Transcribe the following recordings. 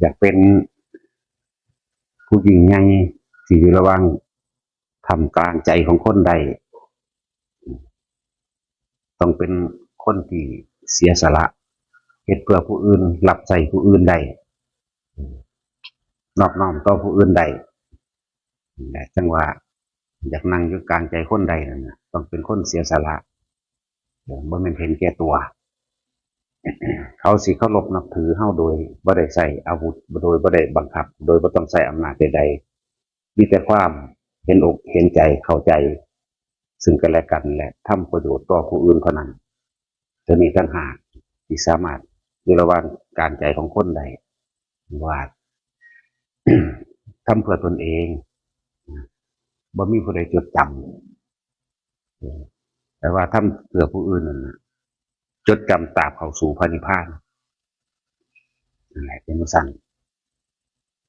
อยากเป็นผู้หญิงไงที่อยู่ระว่างทำกลางใจของคนใด ต้องเป็นคนที่เสียสละเหตุเพื่อผู้อื่นรับใส่ผู้อื่นใดนอบน้อมต่อผู้อื่นใดแต่จังว่าอยากนั่งอยู่กลางใจคนใดนั่นต้องเป็นคนเสียสละบ่แม่นเห็นแก่ตัว เขาสิเคารพนับถือเฮาโดยบ่ได้ใส่อาวุธโดยบ่ได้บังคับ โดยบ่ต้องใช้อำนาจใดๆมีแต่ความเห็นอกเห็นใจเข้าใจ ซึ่งกันและกันและทำประโยชน์ต่อผู้อื่นเท่านั้นจะมีตั้งหากที่สามารถอยู่ระหว่างการใจของคนใดว่าทำเพื่อตนเองบ่มีผู้ใดจดจำแต่ว่าทำเพื่อผู้อื่นนั่นนะ จดจำตราบเข้าสู่พระนิพพานนั่นแหละเป็นสั่น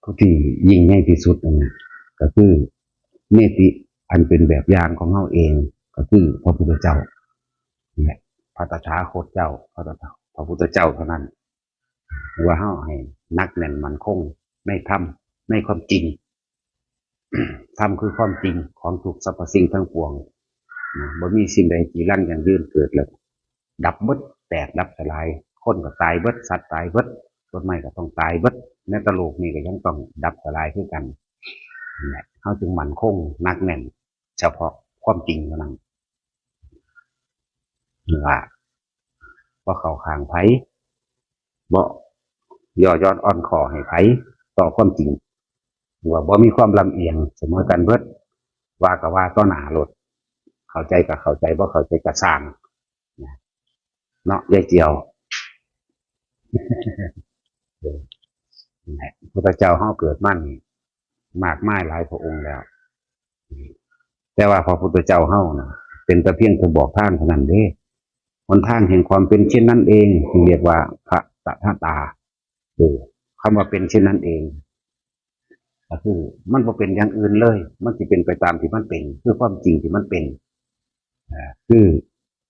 ผู้ที่ยิ่งใหญ่ที่สุดนะก็คือเมติอันเป็นแบบอย่างของเฮาเอง ก็คือพระพุทธเจ้านี่แหละพระตถาคตเจ้าพระตถาพระพุทธเจ้าเท่านั้นว่าเฮาให้นักแน่นมันคงในธรรมในความจริงธรรมคือความจริงของทุกสรรพสิ่งทั้งปวงบ่มีสิ่งใดจีรังอย่างยืนเกิดเลย ดับเบิดแตกดับสลายคนก็ตายเบิดสัตว์ตายเบิดต้นไม้ก็ต้องตายเบิดในตะโลกนี่ก็ยังต้องดับสลายคือกันเนั่นแหละเขาจึงหมั่นคงนักแน่น เฉพาะความจริงเท่านั้นนี่ว่าว่าเขาขางไผ่บ่ย่อยอนอ่อนคอให้ไผ่ต่อความจริงว่าบ่มีความลำเอียงเสมอกันเบิดว่าก็ว่าต้อหนาหลดเข้าใจกับเข้าใจบ่เข้าใจกับสร้าง เนาะยายเจียวพระเจ้าเฮาเกิดมั่นมากมายหลายพระองค์แล้ว แต่ว่าพระพุทธเจ้าเฮานะเป็นต่เพียงผู้บอกท่างเท่านั้นเด้หนทางแห่งความเป็นเช่นนั้นเองเรียกว่าพระตถาตาเออคำว่าเป็นเช่นนั้นเองก็คือมันบ่เป็นอย่างอื่นเลย มันจะเป็นไปตามที่มันเป็น คือความจริงที่มันเป็นคือ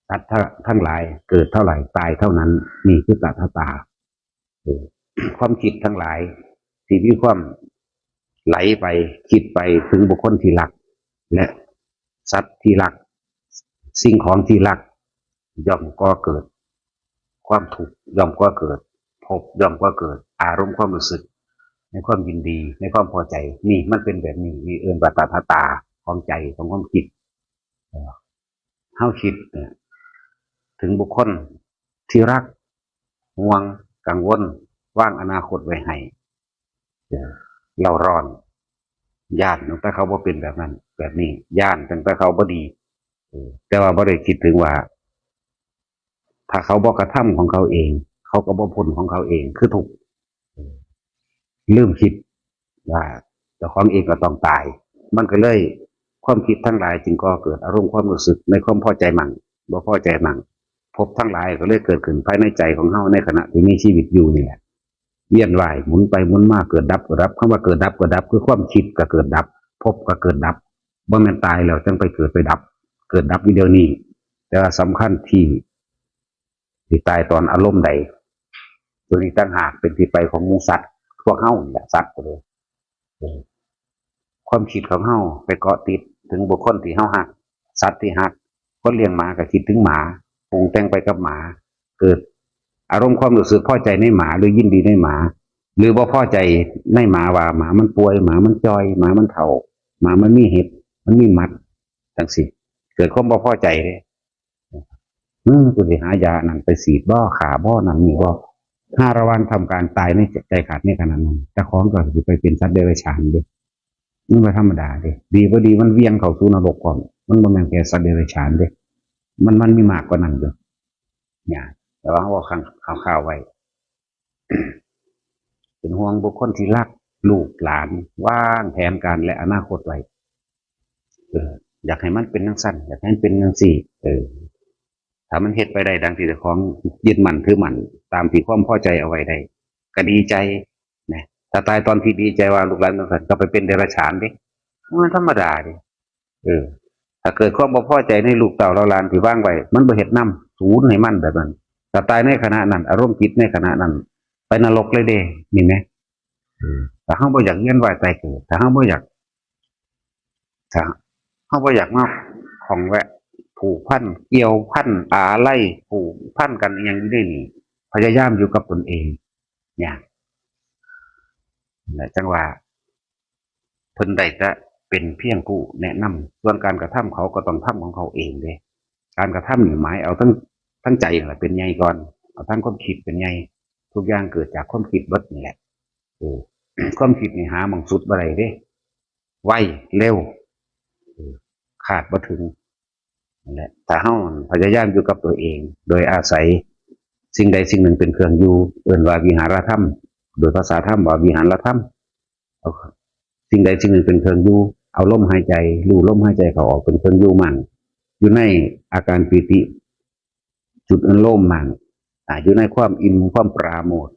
สัตว์ทั้งหลายเกิดเท่าไหร่ตายเท่านั้นนี่คือตัทตาความคิดทั้งหลายที่มีความไหลไปคิดไปถึงบุคคลที่รัก และสัตว์ที่รัก สิ่งของที่รัก ย่อมก็เกิด ความถูกย่อมก็เกิด พบย่อมก็เกิด อารมณ์ความรู้สึก ในความยินดี ในความพอใจ นี่มันเป็นแบบนี้มีเอินปัตตาตาของใจของความคิดเออเฮาคิดเนี่ย ถึงบุคคลที่รักห่วงกังวลว่างอนาคตไว้ให้เราร้อนย่านตั้งแต่เขาบ่เป็นแบบนั้น แบบนี้ย่านตั้งแต่เขาบ่ดีแต่ว่าบ่ได้คิดถึงว่า ถ้าเขาบ่กระทำของเขาเอง เขาก็บ่พ้นของเขาเองคือถูกเออลืมคิดว่าเจ้าของเองก็ต้องตาย มันก็เลยความคิดทั้งหลายจึงก็เกิดอารมณ์ความรู้สึกในความพอใจมั่งบ่พอใจมั่ง พบทั้งหลายก็เลยเกิดขึ้นภายในใจของเฮาในขณะที่มีชีวิตอยู่นี่แหละเวียนว่ายหมุนไปหมุนมาเกิดดับเกิดดับคำว่าเกิดดับเกิดดับคือความคิดก็เกิดดับ พบก็เกิดดับบ่แม่นตายแล้วจังไปเกิดไปดับ เกิดดับวิดีโอนี้ แต่ว่าสำคัญที่ที่ตายตอนอารมณ์ใดตัวนี้ตั้งหากเป็นที่ไปของมูสัตว์พวกเฮานี่แหละสัตว์เลยความคิดของเฮาไปเกาะติดถึงบุคคลที่เฮาหักสัตว์ที่หักคนเลี้ยงหมาก็คิดถึงหมา ปรุงแต่งไปกับหมา เกิด อารมณ์ความรู้สึกพอใจในหมาหรือยินดีในหมา หรือว่าพอใจในหมาว่าหมามันป่วยหมามันจอย หมามันเฒ่า หมามันมีเห็บมันมีมัดจังสิเกิดความบ่พอใจเลยเมื่อกูสิหายานั่นไปสีดบ่ขาบ่นั่นนี่บ่ห้าระวันทำการตายในใจขาดในขณะนั้นแต่ของก็สิไปเป็นสัตว์เดรัจฉานด้นี่มาธรรมดาด้ดีบ่ดีมันเวียงเข้าสู่นรกก่อน มันบ่แม่นแค่สัตว์เดรัจฉานด้ มันมันมีมากกว่านั้นอยู่เนี่ยแต่ว่าเขาข้างข่าวๆไว้ เป็นห่วงบุคคลที่รักลูกหลานว่างแผนการและอนาคตไว้เอออยากให้มันเป็นนังสั้นอยากให้มันเป็นนังสี่เออถ้ามันเฮ็ดไปได้ดังที่เจ้าของยึดมั่นถือมั่นตามที่ความพอใจเอาไว้ได้ก็ดีใจนะถ้าตายตอนที่ดีใจว่าลูกหลานนังสั้นก็ไปเป็นเดรัจฉานดิมันธรรมดาดิเออ ถ้าเกิดความบ่พอใจในลูกเต่าเราหลานที่ว่างไว้มันบ่เฮ็ดนำศูนย์ให้มันแบบนั้นถ้าตายในขณะนั้น อารมณ์จิตในขณะนั้นนรกเลยเด้นี่ไหมแต่เฮาบ่อยากเวียนว่ายตายเกิดแต่เฮาบ่อยากถ้าเฮาบ่อยากมาของแวะผูกพันเกี่ยวพันอาไล่ผูกพันกันอหย่างนี้ได้นี่ พยายามอยู่กับตนเองอย่างและจังว่าเพิ่นได้จะ เป็นเพียงผู้แนะนำส่วนการกระทำเขาก็ต้องทำของเขาเองเด้การกระทำนี่หมายเอาทั้งทั้งใจแหละเป็นใหญ่ก่อนเอาทั้งความคิดเป็นใหญ่ทุกอย่างเกิดจากความคิดบดนี่แหละเออความคิดนี่หาหมองสุดบ่ได้เด้ไวเร็วขาดบ่ถึงนั่นแหละถ้าเฮาพยายามอยู่กับตัวเอง โดยอาศัยสิ่งใดสิ่งหนึ่งเป็นเครื่องอยู่เอื่นว่าวิหารธรรม โดยภาษาธรรมว่าวิหารธรรมเอา สิ่งใดสิ่งหนึ่งเป็นเครื่องยู่เอาลมหายใจรู้ลมหายใจเขาออกเป็นเครื่องยู่มั่งอยู่ในอาการปีติ จุดอันโล่มมั่งอยู่ในความอิ่มความปราโมท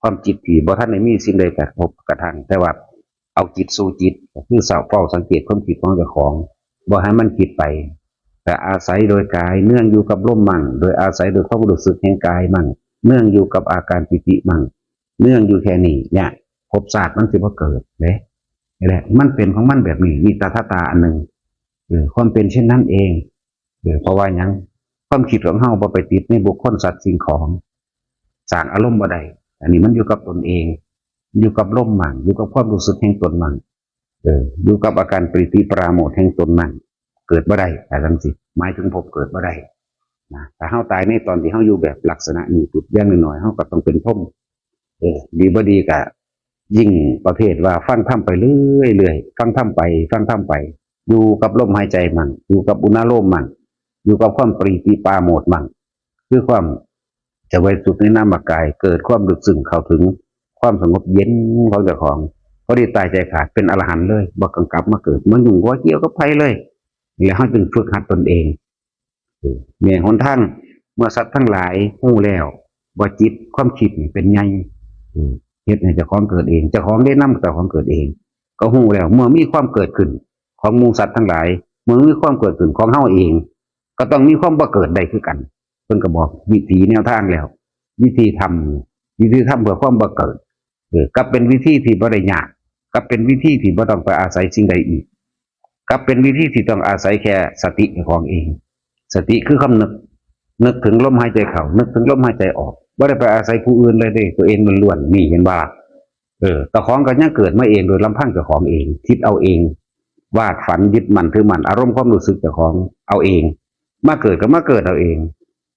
ความจิตที่บ่ท่านได้มีสิ่งใดกระทบกระทั่งแต่ว่าเอาจิตสู่จิตคือสาวเฝ้าสังเกตความคิดของเจ้าของบ่ให้มันคิดไป แต่อาศัยโดยกายเนื่องอยู่กับลมมั่ง โดยอาศัยโดยความรู้สึกแห่งกายมั่ง เนื่องอยู่กับอาการปิติมั่ง เนื่องอยู่แค่นี้เนี่ยภพศาสตร์มันสิบ่าเกิดเด้ นี่แหละ มันเป็นของมันแบบนี้มีตาทาตาอันหนึ่งเออความเป็นเช่นนั้นเองเออเพราะว่ายังความคิดของเฮาบ่ไปติดในบุคคลสัตว์สิ่งของสร้างอารมณ์บ่ได้อันนี้มันอยู่กับตนเอง อยู่กับลมมั่งอยู่กับความรู้สึกแห่งตนมั่งเอออยู่กับอาการปริติปราโมทแห่งตนมั่งเกิดบ่ได้แต่จังสิหมายถึงภพเกิดบ่ได้นะแต่เฮาตายในตอนที่เฮาอยู่แบบลักษณะนี้จุดอย่างน้อยๆเฮาก็ต้องเป็นพรหมเออดีบ่ดีก็ ยิ่งประเภทว่าฟังทำไปเรื่อยๆฟังทำไป ฟังทำไป อยู่กับลมหายใจมันอยู่กับอุณโลมมันอยู่กับความปรีติปาโมทย์มันคือความจะไว้สุดในนามกาย เกิดความดึกซึ้งเข้าถึง ความสงบเย็นของเจ้าของพอดีตายใจขาดเป็นอรหันต์เลยบ่กังกลับมาเกิดมันยุ่งว่าเกี่ยวกับไผเลย แล้วเฮาจึงฝึกหัดตนเองเมื่อหนทางเมื่อสัตว์ทั้งหลายหู้แล้วว่จิตความคิดเป็นไงอืม เฮ็ดให้เจ้าของเกิดเองเจ้าของได้นำเจ้าของเกิดเอง ก็หูแล้ว เมื่อมีความเกิดขึ้น ของมูสัตว์ทั้งหลาย เมื่อมีความเกิดขึ้นของเฮาเอง ก็ต้องมีความบ่เกิดได้คือกันเพิ่นก็บอกวิธีแนวทางแล้ว วิธีทำวิธีทำเพื่อความบ่เกิดเออก็เป็นวิธีที่บ่ได้ยากก็เป็นวิธีที่บ่ต้องไปอาศัยสิ่งใดอีกก็เป็นวิธีที่ต้องอาศัยแค่สติของเอง สติคือคำนึกนึกถึงลมหายใจเข้านึกถึงลมหายใจออก ว่าได้ไปอาศัยผู้อื่นเลยเด้ตัวเองมันล้วนนี่เห็นบ่ล่ะเออต่ของก็ยังเกิดมาเองโดยลำพังเจ้าของเอง คิดเอาเองวาดฝันยึดมันถือมันอารมณ์ความรู้สึกเจ้าของเอาเอง มาเกิดก็มาเกิดเอาเอง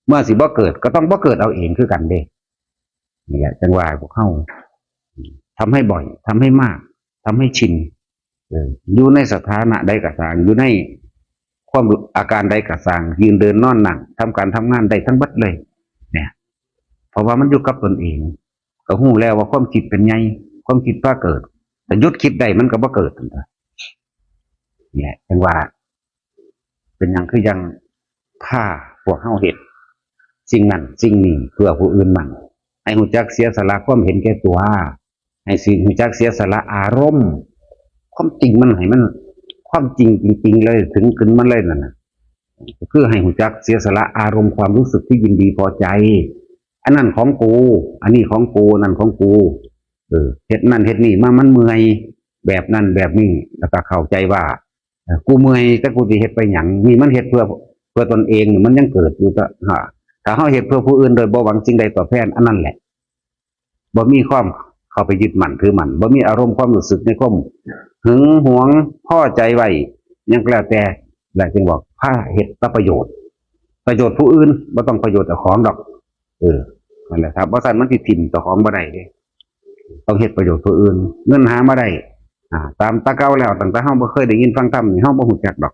เมื่อสิบ่เกิดก็ต้องบ่เกิดเอาเองคือกันเด้นี่แหละจังหวะพวกเข้าทำให้บ่อยทำให้มากทำให้ชินเอออยู่ในสถานะใดก็ตามอยู่ในความอาการใดกระสางยืนเดินนอนนั่งทำการทำงานได้ทั้งบัดเลย เพราะว่ามันอยู่กับตนเอง ก็หู้แล้วว่าความคิดเป็นไงความคิดว่าเกิด แต่ยุดคิดได้มันก็บ่เกิดนะเนี่ยจังว่า เป็นหยังคือยังผ้าพวกเฮาเห็ดสิ่งนั้นสิ่งนี้เพื่อผู้อื่นมันให้หูจักเสียสละความเห็นแก่ตัวให้สิ่งหูจักเสียสละอารมณ์ความจริงมันให้มัน ความจริงจริงๆเลยถึงขึ้นมันเลยนั่นนะคือให้หูจักเสียสละอารมณ์ความรู้สึกที่ยินดีพอใจ อันนั้นของกู อันนี้ของกูนั่นของกู เออเฮ็ดนั่นเฮ็ดนี่มามันเมื่อยแบบนั้นแบบนี้แล้วก็เข้าใจว่ากูเมื่อยแต่กูสิเฮ็ดไปหยังนี่มันเฮ็ดเพื่อเพื่อตนเองมันยังเกิดอยู่ก็ฮะถ้าเฮาเฮ็ดเพื่อผู้อื่นโดยบ่หวังสิ่งใดตอบแทนอันนั้นแหละบ่มีความเข้าไปยึดมั่นถือมั่นบ่มีอารมณ์ความรู้สึกในความหึงหวงพ่อใจไว้ยังก็แล้วแต่แหละจึงบอกผ้าเห็ดประโยชน์ ประโยชน์ผู้อื่นบ่ต้องประโยชน์เจ้าของดอก เออนั่นแหละครับบ่ซั่นมันสิดถิ่มเจ้าของบ่ได้เด้ต้องเฮ็ดประโยชน์ผู้อื่น เงินหามาได้อ่า ตามตะเก่าแล้วตั้งแต่เฮาบ่เคยได้ยินฟังธรรมนี่เฮาบ่ฮู้จักดอก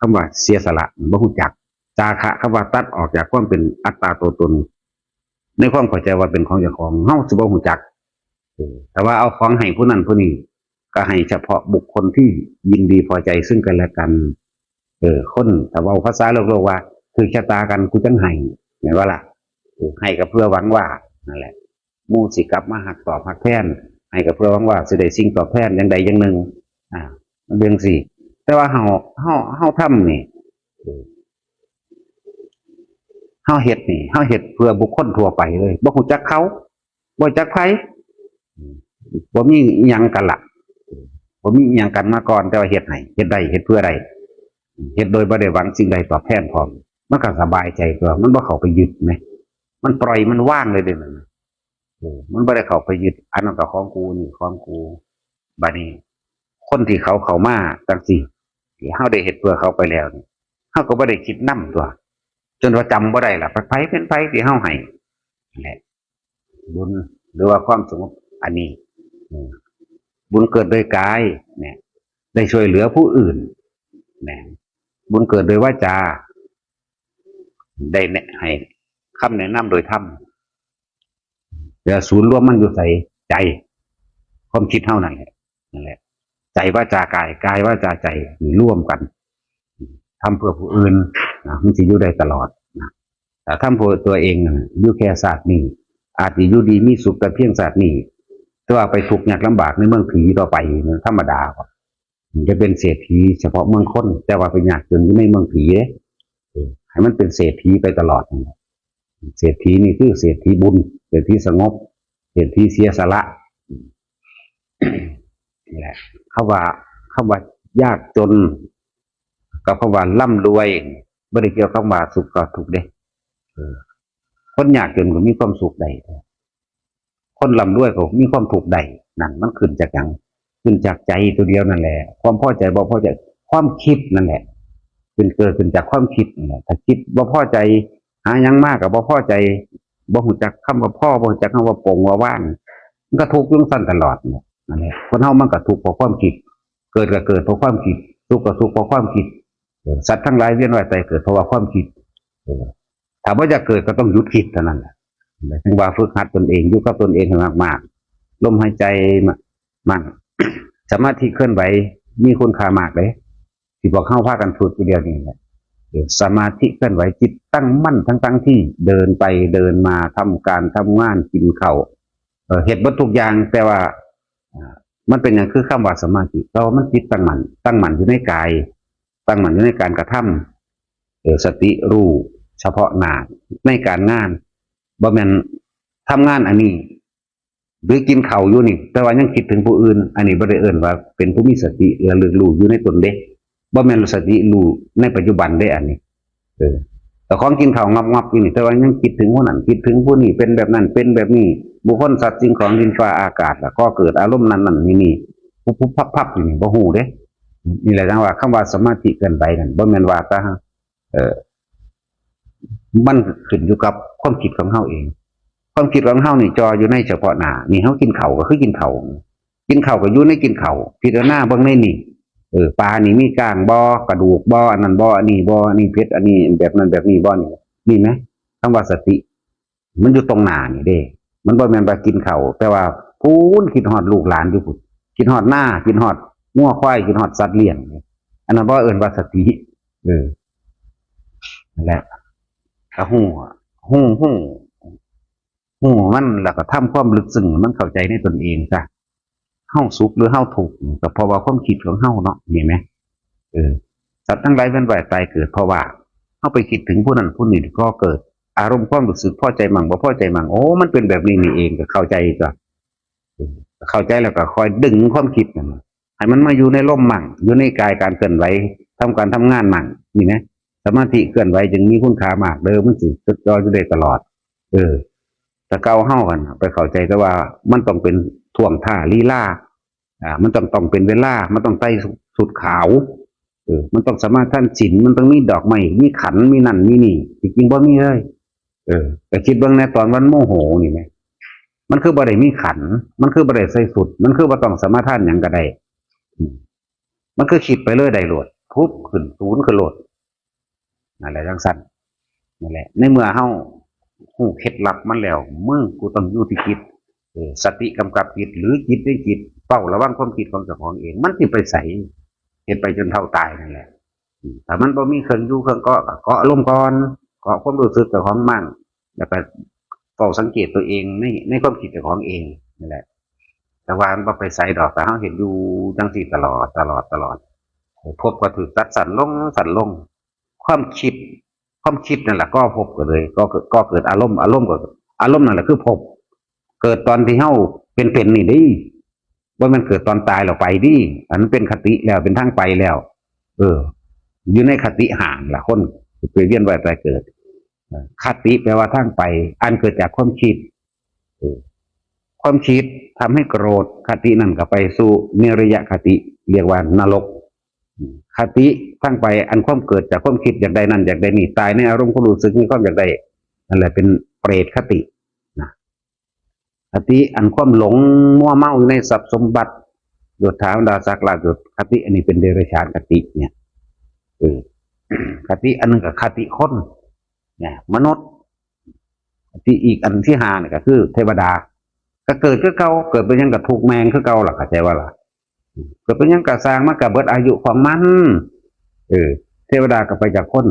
คำว่าเสียสละบ่ฮู้จักจาคะคำว่าตัดออกจากความเป็นอัตตาตัวตน ในความเข้าใจว่าเป็นของเจ้าของเฮาสิบ่ฮู้จักแต่ว่าเอาของให้ผู้นั้นผู้นี้ก็ให้เฉพาะบุคคลที่ยินดีพอใจซึ่งกันและกัน เออคนแต่ว่าภาษาโลกโลกว่า คือชะตากันกูจังให้เห็นว่าล่ะ ให้ก็เพื่อหวังว่านั่นแหละมู่สิกลับมาหักตอบหักแทนให้ก็เพื่อหวังว่าสิได้สิ่งตอบแทนอย่างใดอย่างหนึ่งอ่ามันเป็นสิแต่ว่าเฮาเฮาเฮาทำนี่เฮาเฮ็ดนี่เฮาเฮ็ดเพื่อบุคคลทั่วไปเลยบ่ฮู้จักเขาบ่จักไผบ่มียังกันละบ่มียังกันมาก่อนแต่ว่าเฮ็ดให้เฮ็ดได้เฮ็ดเพื่อใดเฮ็ดโดยบ่ได้หวังสิ่งใดตอบแทนพร้อมมันก็สบายใจตัวมันบ่เข้าไปยึดไหม มันปล่อยมันว่างเลยเด่นอมันบ่ได้เข้าไปยึดอันนั้นก็ของกูนี่ของกูบัดนี้ คนที่เขาเข้ามาจังซี่ที่เฮาได้เฮ็ดเพื่อเขาไปแล้วนี่เฮาก็บ่ได้คิดนํตัว จนว่าจำบ่ได้ล่ะไผเป็นไผที่เฮาให้นั่แหละบุญหรือว่าความสงบอันนี้บุญเกิดโดยกาย เนี่ย ได้ช่วยเหลือผู้อื่นเนี่ยบุญเกิดโดยวาจา ได้แนะให้ คำแนะนำโดยธรรมเดี๋ยวศูนย์รวมมันอยู่ใส่ใจความคิดเท่านั้นแหละนั่นแหละ ใจว่าจากายกายว่าจาใจมีร่วมกันทำเพื่อผู้อื่นนะมันจะอยู่ได้ตลอดนะแต่ทำเพื่อตัวเองอยู่แค่ศาสตร์นี้ อาจจะอยู่ดีมีสุขแต่เพียงศาสตร์นี้แต่ว่าไปทุกข์ยากลำบากในเมืองผีต่อไปนี่ยธรรมดาครับจะเป็นเศรษฐีเฉพาะเมืองคนแต่ว่าไปยากจนอยู่เมืองผีเด้เออให้มันเป็นเศรษฐีไปตลอดนะ เศรษฐีนี่คือเศรษฐีบุญ เศรษฐีสงบ เศรษฐีเสียสละนี่แหละคำว่าคำว่ายากจน กับคำว่าร่ำรวยไม่ได้เกี่ยวกับคำว่าสุขกับทุกข์เด้คนยากจนก็มีความสุขใดคนร่ำรวยก็มีความทุกข์ใดนั่นมันขึ้นจากหยังขึ้นจากใจตัวเดียวนั่นแหละ ความพอใจบ่พอใจความคิดนั่นแหละขึ้นเกิดขึ้นจากความคิดนั่นแหละถ้าคิดบ่พอใจ หายังมากกับบ่พอใจบ่หูจักคำว่าพ่อบ่หูจักคำว่าโป่งว่าว่างมันก็ทุกข์ยุ่งสั้นตลอดเนี่ยนั่นแหละคนเฮามันก็ทุกข์เพราะความคิด เกิดก็เกิดเพราะความคิดทุกข์ก็ทุกข์เพราะความคิดสัตว์ทั้งหลายเวียนว่ายตายเกิดเพราะว่าความคิดถ้าว่าจะเกิดก็ต้องหยุดคิดเท่านั้นแหละถึงว่าฝึกหัดตนเองอยู่กับตนเองให้มากๆลมหายใจมั่งสมาธิเคลื่อนไหวมีคุณค่ามากเลยที่บอกเข้าพากันฝึกทีเดียวนี่แหละเออ สมาธิเคลื่อนไหวจิตตั้งมั่นทั้งทั้งๆที่เดินไปเดินมาทำการทำงานกินเขาวเออเหตุบัตทุกอย่างแต่ว่ามันเป็นอย่างคือคำว่าสมาธิเรามันจิตตั้งมั่นตั้งมั่นอยู่ในกาย ตั้งมั่นอยู่ในการกระทำเออสติรู้เฉพาะหน้าในการงานบ่แม่นทำงานอันนี้ หรือกินเข้าอยู่นี่ แต่ว่ายังคิดถึงผู้อื่น อันนี้บ่ได้เอิ้นว่าเป็นผู้มีสติระลึกรู้อยู่ในตนเด้ บ่แม่นสติรู้ในปัจจุบันได้อันนี้เออแต่ของกินข้าวงับๆอยู่นี่แต่ว่ายังคิดถึงผู้นั้นคิดถึงผู้นี้เป็นแบบนั้นเป็นแบบนี้ บุคคลสัตว์สิ่งของดินฟ้าอากาศ แล้วก็เกิดอารมณ์นั้นนั่นนี่นี่ปุ๊บปุ๊บพับพับอยู่นี่บ่ฮู้เด้นี่แหละจังว่าคำว่าสมาธิเกินไปนั่นบ่แม่นว่าตาเออมันขึ้นอยู่กับความคิดของเฮาเอง ความคิดของเฮานี่จออยู่ในเฉพาะหน้านี่เฮากินข้าก็คือกินข้ากินข้าก็อยู่ในกินข้าพิจารณาเบิ่งในนี่ เออปลานี่มีก้างบ่อกระดูกบ่ออันนั้นบ่ออันนี้บ่อันนี้เพชรอันนี้แบบนั้นแบบนี้บ่อนี่นี่ไหมคำว่าสติ มันอยู่ตรงหน้านี่เด้มันบ่แม่นว่ากินเข้าแต่ว่าพูนคิดฮอดลูกหลานอยู่พุ่นคิดฮอดหน้าคิดฮอดงัวควายคิดฮอดสัตว์เลี้ยงอันนั้นบ่เอิ้นว่าสติเออนั่นแหละก็ฮู้ฮู้ฮู้ฮู้มันแล้วก็ทำความลึกซึ้งมันเข้าใจในตนเองจ้ะ เฮาสุขหรือเฮาทุกก็เพราะว่าความคิดของเฮาเนาะเห็นไหมเออสัตว์ทั้งหลายเวียนว่ายตายเกิดเพราะว่าเฮาไปคิดถึงผู้นั้นผู้นี้ก็เกิด อารมณ์ความรู้สึกพ่อใจมั่งบ่พ่อใจมั่งโอ้มันเป็นแบบนี้นี่เองก็เข้าใจจ้ะเข้าใจแล้วก็คอยดึงความคิดนั่นให้มันมาอยู่ในร่มมั่งอยู่ในกายการเคลื่อนไหวทำการทำงานมั่งนี่นะสมาธิเคลื่อนไหวจึงมีคุณค่ามากเด้อมันสิจดจ่ออยู่ได้ตลอด เออแต่เก่าเฮากันไปเข้าใจแต่ว่ามันต้องเป็นท่วงท่าลีลา อ่ามันต้องต้องเป็นเวลา มันต้องใต้สุดขาวเออมันต้องสามารถท่านฉินมันต้องมีดอกไม้มีขันมีนั่นมีนี่จริงๆบ่มีเลยเออแต่คิดเบิ่งในตอนวันโมโหนี่ไหมมันคือบ่ได้มีขัน มันคือบ่ได้ใส่สุด มันคือบ่ต้องสมาทานหยังก็ไดมันคือคิดไปเลยได้โหลดทุบขึ้นศูนย์ขึ้นโหลดนั่นแหละจังสั้นนั่นแหละ ในเมื่อเฮาฮู้เคล็ดลับมันแล้วมึงกูต้องอยู่ที่จิตสติกำกับจิตหรือจิตในจิต เฝ้าระวังความคิดของเจ้าของเอง มันสิไปใส่เฮ็ดไปจนเท่าตายนั่นแหละอืมถ้ามันบ่มีเครื่องยู่เครื่องเกาะก็เกาะอารมก่อนเกาะความรู้สึกเจ้าของมั่งแล้วก็เฝ้าสังเกตตัวเองในในความคิดเจ้าของเองนี่แหละ แต่ว่ามันบ่ไปใส่ดอกแต่เราเห็นอยู่จังสี่ตลอดตลอดตลอดพบก็ถือตัดสั่นลงสั่นลง ความคิด ความคิดนั่นแหละก็พบกันเลย ก็เกิดก็เกิดอารมณ์อารมณ์ก็อารมณ์นั่นแหละคือพบ เกิดตอนที่เฮาเป็นเป็นนี่ดิ ว่ามันเกิดตอนตายเราไปดิอันนั้นเป็นคติแล้วเป็นทางไปแล้ว เออ อยู่ในคติห่างละคนไปเวียนว่ายตายเกิดคติแปลว่าทางไป อันเกิดจากความคิดความคิดทำให้โกรธคตินั่นก็ไปสู่เนรยะคติเรียกว่านรกคติทั้งไปอันความเกิดจากความคิดอยากได้นั่นอยากได้นี่ตายในอารมณ์ความรู้สึกมีความอยากได้นั่นแหละเป็นเปรตคติ คติอันความหลงมั่วเมาอยู่ในทรัพย์สมบัติยศถาบรรดาศักดิ์ลาภยศคติอันนี้เป็นเดรัจฉานคติเนี่ยเออคติอันนึงกับคติคนเนี่ยมนุษย์คติอีกอันที่หาเนี่ยก็คือ เทวดา ก็เกิดคือเก่าเกิดเป็นยังกับถูกแมงคือเก่าหล่ะเข้าใจว่าล่ะเกิดเป็นยังกะสร้างมากับเบิดอายุของมันเออ เทวดาก็ไปจากคน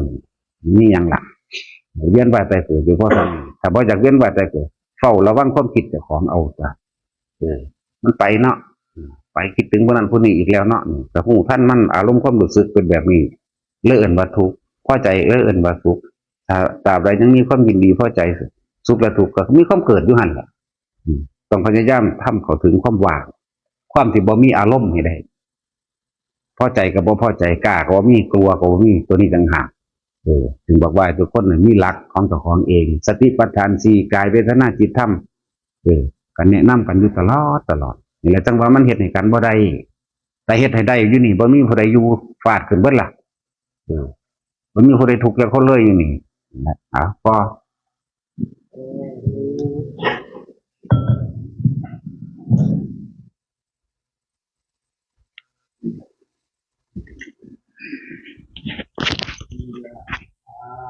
นี่ยังหลักเวียนว่ายตายเกิดอยู่เพราะทำแต่พอจากเวียนว่ายตายเกิด เฝ้าระวังความคิดเจ้าของเอาจ้ะเออ มันไปเนาะไปคิดถึงคนนั้นคนนี้อีกแล้วเนาะแต่หูท่านมันอารมณ์ความรู้สึกเป็นแบบนี้ เลื่อนวัตถุกพอใจเลื่อนวัตถุกข์ถ้าตราบใดยังมีความยินดีพอใจสุขและทุกข์ก็มีความเกิดอยู่หันแหละต้องพยายามทำเขาถึงความว่าง ความที่บ่มีอารมณ์ให้ได้พอใจกับบ่พอใจกล้าก็บ่มีกลัวก็บ่มีตัวนี้ต่างหาก เออถึงบอกว่าทุกคนน่งมีหลักของตัวของเอง สติปัฏฐานสี่กายเวทนาจิตธรรมเออกันแนะนำกันอยู่ตลอดตลอดนี่แหละจังว่ามันเห็ดให้กันบ่ได้แต่เห็ดให้ได้อยู่นี่บ่มีผู้ใดอยู่ฟาดขึ้นเบิดล่ะเออบ่มีผู้ใดถูกแล้วคนเลยอยู่นี่นะอะพอ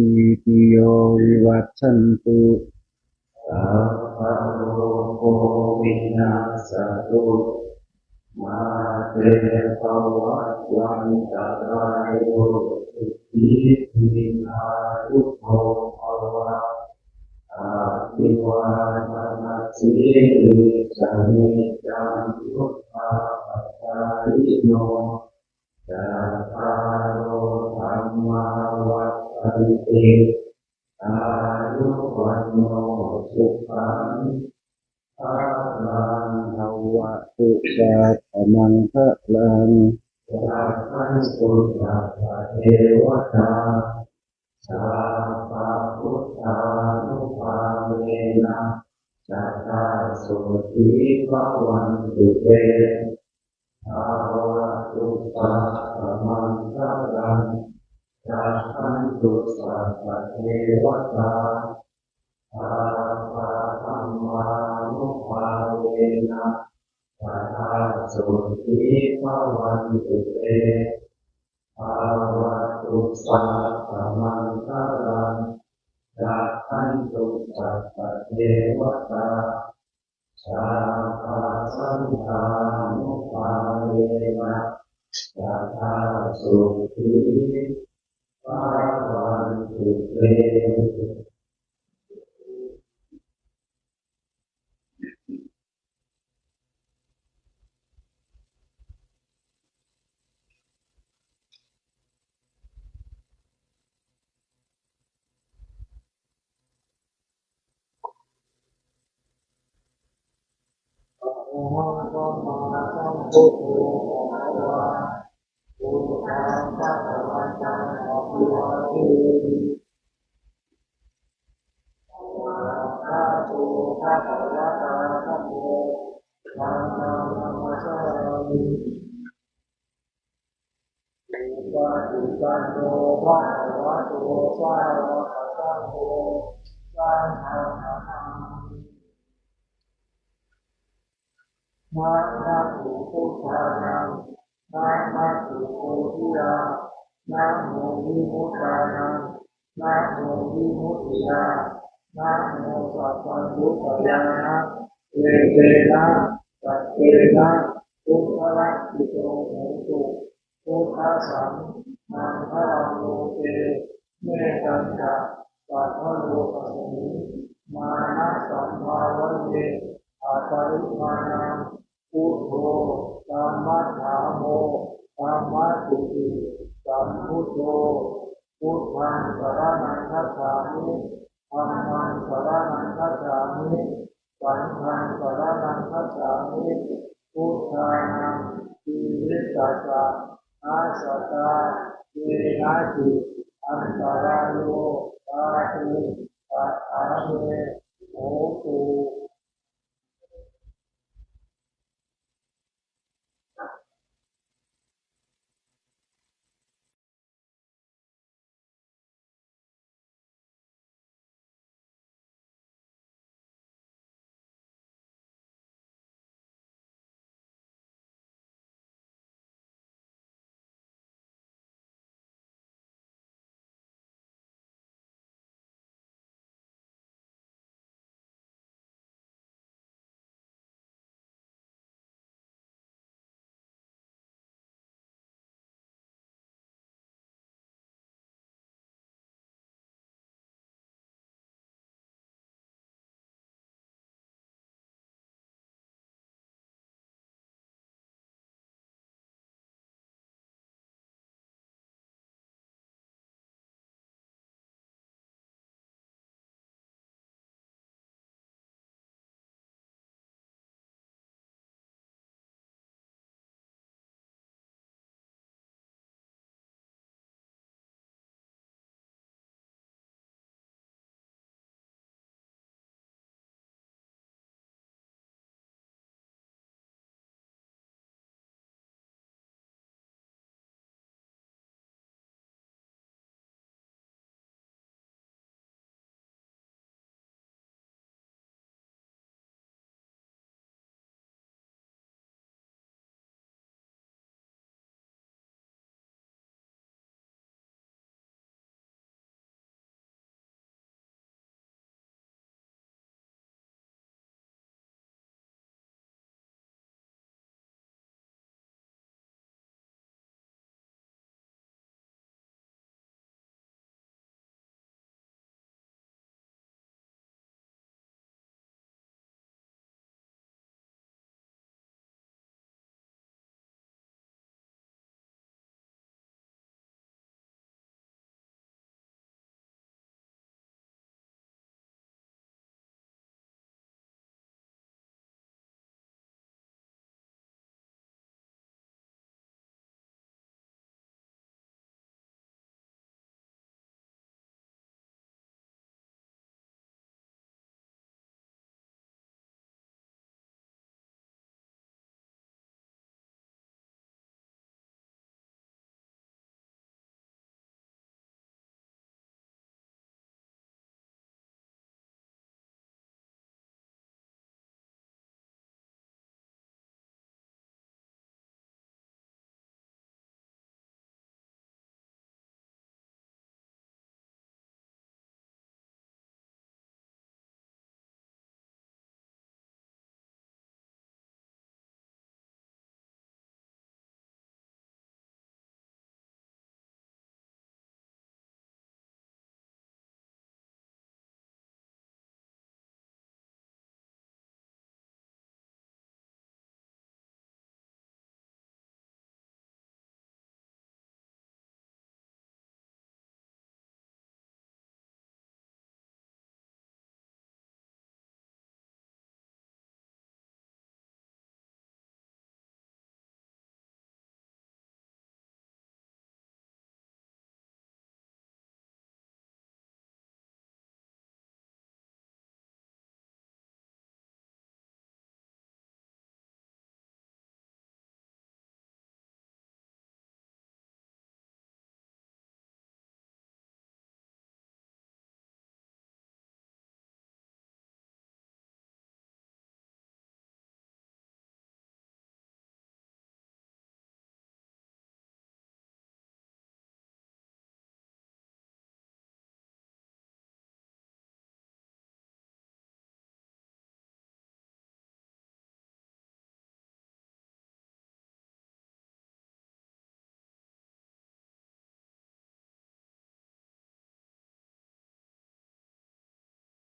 สัพพิติโยวิวัชชันตุสัพพะโลกวินาศตุมาเตภวัตวันตรายโยสุขีทีนาทุกโภภวะอาภิวาทนาสีลิสนิจัง ติอายุวันโนสุขังภาลังภวะตุสัพพมังคะลังสัพพันตุสัพเทวตาสัพพุทธานุภาเวนะจัตตาสุขีภวันตุเตภาวะตุสัพพมังคะลัง สัพพันตุสัพพเทวตาอาภาธัมมานุภาเวนะสัทธาสุขีภาวันตุเตภาวะตุสัพพมังคลังสัพพันตุสัพพเทวตาสัพพะสังฆานุภาเวนะสัทธาสุขีภ โาทิปันโนภะคะวะโตสาวกสังโฆสังฆังนามินะนะโมพุทธานังนะนะโมโพธิยานะโมวิมุตตา นังนะโมวิมุตติยานะโมตยานะเอเตนะสัจเจนะทุกขลักขิโตโหตุทุกขสังนังฆาโลเกเมตัญจะปัทโลกสมิมานะสัมภาวันเตอาตาริมานังพุทโธธัมมัสสาโมธัมมัสสุติสัมพุทโธพุทธังสรณังคัจฉามิธัมมังสรณังคัจฉามิสังฆังสรณังคัจฉามิพุทธานังชีวิตตัสสะอาสตา เวนะจิอัสสาโลตาตุตาเมโหตุ